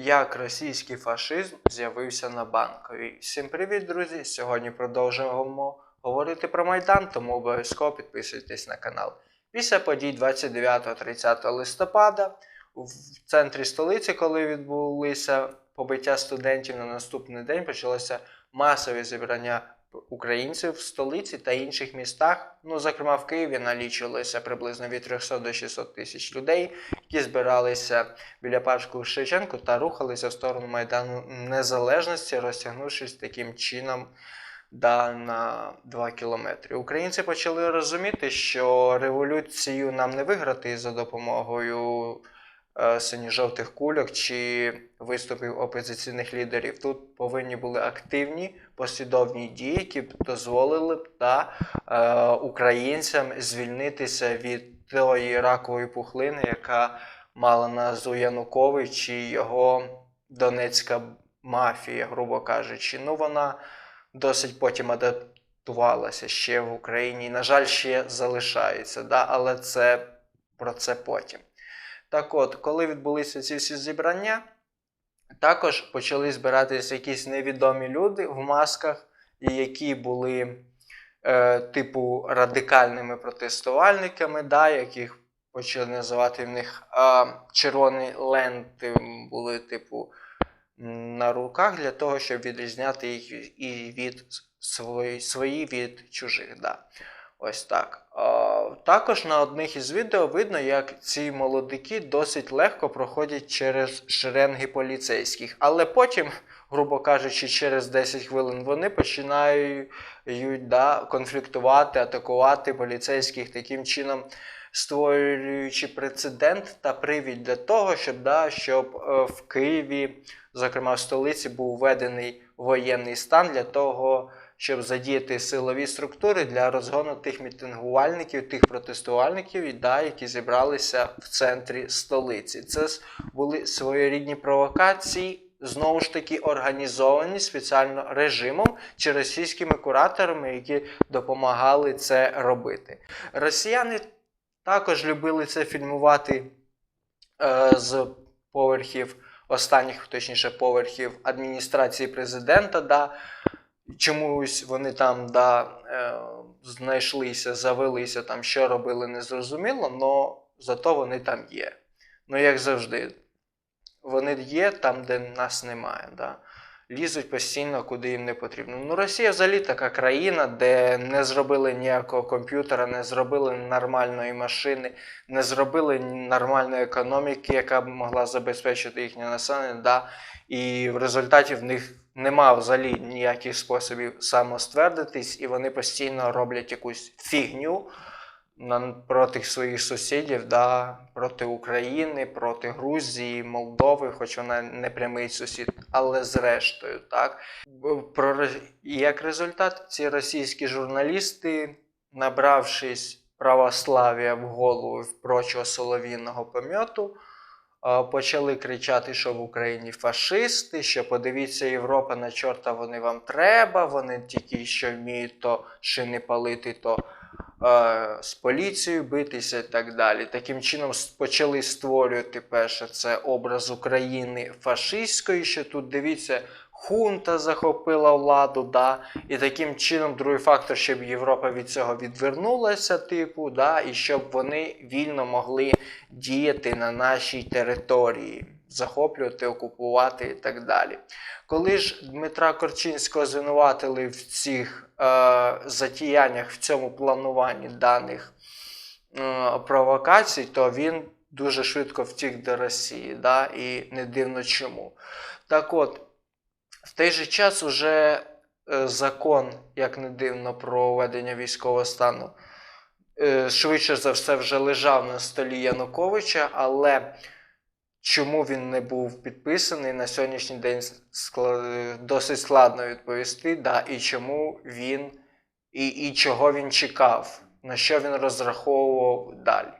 Як російський фашизм з'явився на банковій. Всім привіт, друзі! Сьогодні продовжуємо говорити про Майдан, тому обов'язково підписуйтесь на канал. Після подій 29-30 листопада в центрі столиці, коли відбулися побиття студентів, на наступний день почалося масове зібрання українців в столиці та інших містах. Ну, зокрема, в Києві налічувалося приблизно від 300 до 600 тисяч людей, які збиралися біля парку Шевченко та рухалися в сторону Майдану Незалежності, розтягнувшись таким чином да, на 2 кілометри. Українці почали розуміти, що революцію нам не виграти за допомогою синьо-жовтих кульок чи виступів опозиційних лідерів. Тут повинні були активні послідовні дії, які б дозволили б та, е, українцям звільнитися від тої ракової пухлини, яка мала назву Янукович і його донецька мафія, грубо кажучи. Ну, вона досить потім адаптувалася ще в Україні. На жаль, ще залишається, да? але це про це потім. Так от, коли відбулися ці всі зібрання, також почали збиратися якісь невідомі люди в масках, які були е, типу радикальними протестувальниками, да, яких почали називати в них е, червоні ленти були, типу, на руках для того, щоб відрізняти їх і від свої, свої від чужих. Да. Ось так. Також на одних із відео видно, як ці молодики досить легко проходять через шеренги поліцейських. Але потім, грубо кажучи, через 10 хвилин вони починають да, конфліктувати, атакувати поліцейських таким чином. Створюючи прецедент та привід для того, щоб да, щоб е, в Києві, зокрема в столиці, був введений воєнний стан для того, щоб задіяти силові структури для розгону тих мітингувальників, тих протестувальників, і, да, які зібралися в центрі столиці. Це були своєрідні провокації. Знову ж таки організовані спеціально режимом чи російськими кураторами, які допомагали це робити. Росіяни також любили це фільмувати е, з поверхів останніх, точніше, поверхів адміністрації президента. Да. Чомусь вони там да, е, знайшлися, завелися, там, що робили, незрозуміло, але зато вони там є. Ну, як завжди, вони є там, де нас немає. Да. Лізуть постійно, куди їм не потрібно. Ну, Росія взагалі така країна, де не зробили ніякого комп'ютера, не зробили нормальної машини, не зробили нормальної економіки, яка б могла забезпечити їхнє населення. Да? І в результаті в них нема взагалі ніяких способів самоствердитись, і вони постійно роблять якусь фігню проти своїх сусідів, да, проти України, проти Грузії, Молдови, хоч вона не прямий сусід, але зрештою, так. Про, як результат, ці російські журналісти, набравшись православ'я в голову прочого солов'їного помьоту, а, почали кричати, що в Україні фашисти, що подивіться, Європа на чорта вони вам треба, вони тільки що вміють то шини палити, то е, з поліцією битися і так далі. Таким чином почали створювати перше це образ України фашистської, що тут дивіться. Хунта захопила владу, да, і таким чином другий фактор, щоб Європа від цього відвернулася, типу, да, і щоб вони вільно могли діяти на нашій території, захоплювати, окупувати і так далі. Коли ж Дмитра Корчинського звинуватили в цих е, затіяннях, в цьому плануванні даних е, провокацій, то він дуже швидко втік до Росії, да? і не дивно чому. Так от, в той же час уже е, закон, як не дивно, про введення військового стану е, швидше за все вже лежав на столі Януковича, але чому він не був підписаний на сьогоднішній день досить складно відповісти, да, і чому він і, і чого він чекав, на що він розраховував далі.